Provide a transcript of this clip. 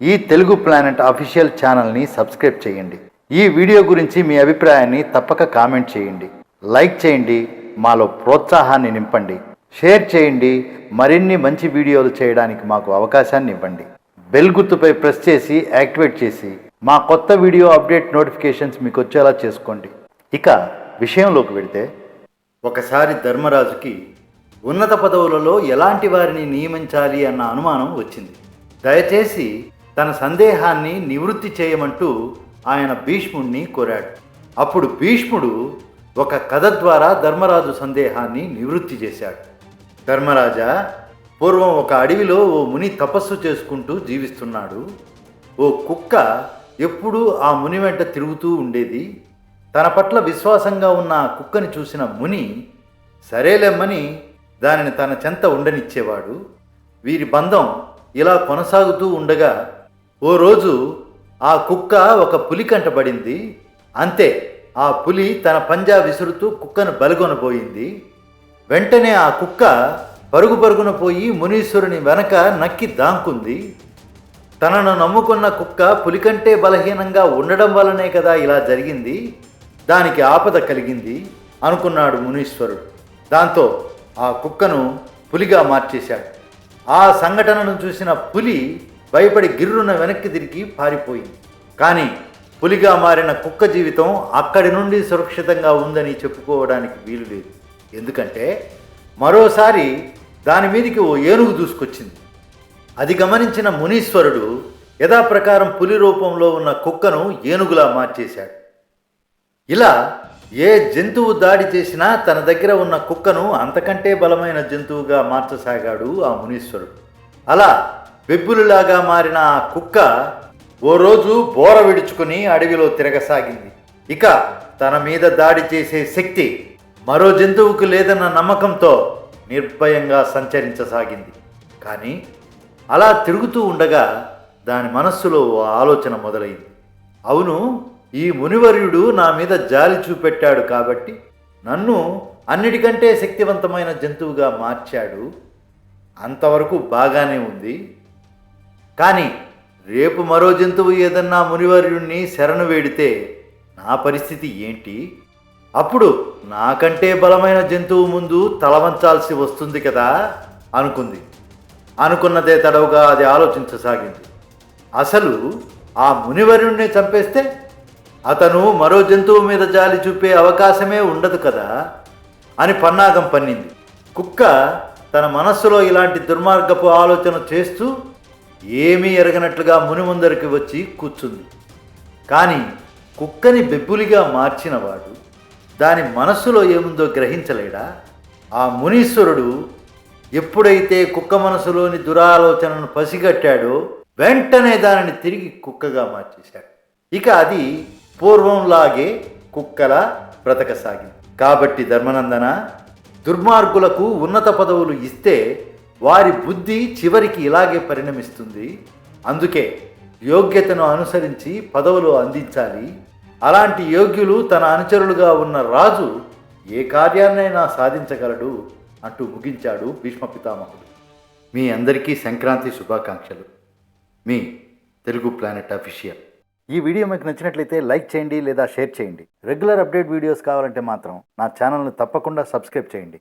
ఈ Telugu planet official ఛానల్ని subscribe చేయండి. ఈ వీడియో గురించి మీ అభిప్రాయాన్ని తప్పక కామెంట్ చేయండి. లైక్ చేయండి మాలో ప్రోత్సాహాన్ని నింపండి. షేర్ చేయండి మరిన్ని మంచి వీడియోలు చేయడానికి మాకు అవకాశాన్ని ఇవ్వండి. బెల్ గుర్తుపై ప్రెస్ చేసి యాక్టివేట్ చేసి మా కొత్త వీడియో అప్డేట్ నోటిఫికేషన్స్ మీకు వచ్చేలా చేసుకోండి. ఇక విషయంలోకి వెళితే ఒకసారి ధర్మరాజుకి ఉన్నత పదవులలో ఎలాంటి వారిని నియమించాలి అన్న అనుమానం వచ్చింది. దయచేసి తన సందేహాన్ని నివృత్తి చేయమంటూ ఆయన భీష్ముణ్ణి కోరాడు. అప్పుడు భీష్ముడు ఒక కథ ద్వారా ధర్మరాజు సందేహాన్ని నివృత్తి చేశాడు. ధర్మరాజా పూర్వం ఒక అడవిలో ఓ ముని తపస్సు చేసుకుంటూ జీవిస్తున్నాడు. ఓ కుక్క ఎప్పుడూ ఆ ముని వెంట తిరుగుతూ ఉండేది. తన పట్ల విశ్వాసంగా ఉన్న ఆ కుక్కని చూసిన ముని సరేలేమ్మని దానిని తన చెంత ఉండనిచ్చేవాడు. వీరి బంధం ఇలా కొనసాగుతూ ఉండగా ఓ రోజు ఆ కుక్క ఒక పులి కంటబడింది. అంతే ఆ పులి తన పంజా విసురుతూ కుక్కను బలుగొనబోయింది. వెంటనే ఆ కుక్క పరుగు పరుగున పోయి మునీశ్వరుని వెనక నక్కి దాంకుంది. తనను నమ్ముకున్న కుక్క పులికంటే బలహీనంగా ఉండడం వల్లనే కదా ఇలా జరిగింది. దానికి ఆపద కలిగింది అనుకున్నాడు మునీశ్వరుడు. దాంతో ఆ కుక్కను పులిగా మార్చేశాడు. ఆ సంఘటనను చూసిన పులి భయపడి గిర్రున వెనక్కి తిరిగి పారిపోయింది. కానీ పులిగా మారిన కుక్క జీవితం అక్కడి నుండి సురక్షితంగా ఉందని చెప్పుకోవడానికి వీలు లేదు. ఎందుకంటే మరోసారి దాని మీదికి ఓ ఏనుగు దూసుకొచ్చింది. అది గమనించిన మునీశ్వరుడు యథాప్రకారం పులి రూపంలో ఉన్న కుక్కను ఏనుగులా మార్చేశాడు. ఇలా ఏ జంతువు దాడి చేసినా తన దగ్గర ఉన్న కుక్కను అంతకంటే బలమైన జంతువుగా మార్చసాగాడు ఆ మునీశ్వరుడు. అలా బెబ్బులులాగా మారిన ఆ కుక్క ఓ రోజు బోర విడుచుకుని అడవిలో తిరగసాగింది. ఇక తన మీద దాడి చేసే శక్తి మరో జంతువుకు లేదన్న నమ్మకంతో నిర్భయంగా సంచరించసాగింది. కానీ అలా తిరుగుతూ ఉండగా దాని మనస్సులో ఓ ఆలోచన మొదలైంది. అవును ఈ మునివర్యుడు నా మీద జాలి చూపెట్టాడు కాబట్టి నన్ను అన్నిటికంటే శక్తివంతమైన జంతువుగా మార్చాడు. అంతవరకు బాగానే ఉంది. కానీ రేపు మరో జంతువు ఏదన్నా మునివర్యుణ్ణి శరణు వేడితే నా పరిస్థితి ఏంటి? అప్పుడు నాకంటే బలమైన జంతువు ముందు తలవంచాల్సి వస్తుంది కదా? అనుకుంది. అనుకున్నదే తడవుగా అది ఆలోచించసాగింది. అసలు ఆ మునివర్యుణ్ణి చంపేస్తే అతను మరో జంతువు మీద జాలి చూపే అవకాశమే ఉండదు కదా? అని పన్నాగం పన్నింది. కుక్క తన మనస్సులో ఇలాంటి దుర్మార్గపు ఆలోచన చేస్తూ ఏమీ ఎరగనట్లుగా ముని ముందరికి వచ్చి కూర్చుంది. కానీ కుక్కని బెబ్బులిగా మార్చినవాడు దాని మనస్సులో ఏముందో గ్రహించలేడా? ఆ మునీశ్వరుడు ఎప్పుడైతే కుక్క మనసులోని దురాలోచనను పసిగట్టాడో వెంటనే దానిని తిరిగి కుక్కగా మార్చేశాడు. ఇక అది పూర్వంలాగే కుక్కలా బ్రతకసాగింది. కాబట్టి ధర్మనందన దుర్మార్గులకు ఉన్నత పదవులు ఇస్తే వారి బుద్ధి చివరికి ఇలాగే పరిణమిస్తుంది. అందుకే యోగ్యతను అనుసరించి పదవులు అందించాలి. అలాంటి యోగ్యులు తన అనుచరులుగా ఉన్న రాజు ఏ కార్యాన్నైనా సాధించగలడు అంటూ ముగించాడు భీష్మ పితామహుడు. మీ అందరికీ సంక్రాంతి శుభాకాంక్షలు. మీ తెలుగు ప్లానెట్ అఫీషియల్. ఈ వీడియో మీకు నచ్చినట్లయితే లైక్ చేయండి లేదా షేర్ చేయండి. రెగ్యులర్ అప్డేట్ వీడియోస్ కావాలంటే మాత్రం నా ఛానల్ని తప్పకుండా సబ్స్క్రైబ్ చేయండి.